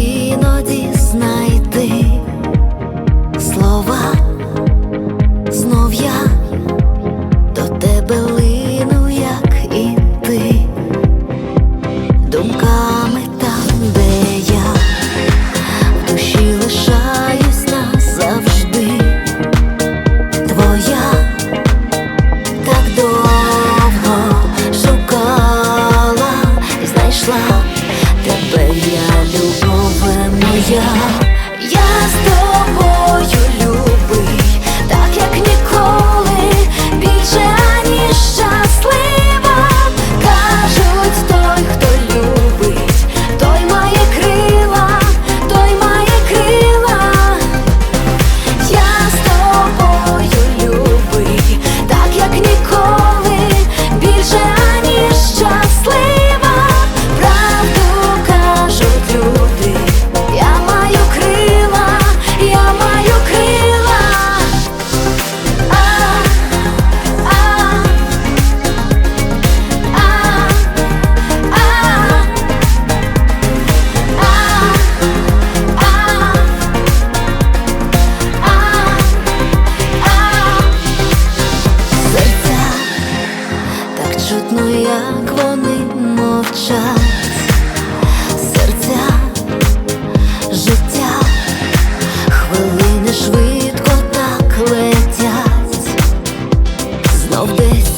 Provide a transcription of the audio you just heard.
іноді. Видно, як вони мовчать серця, життя, хвилини швидко так летять, знов десь.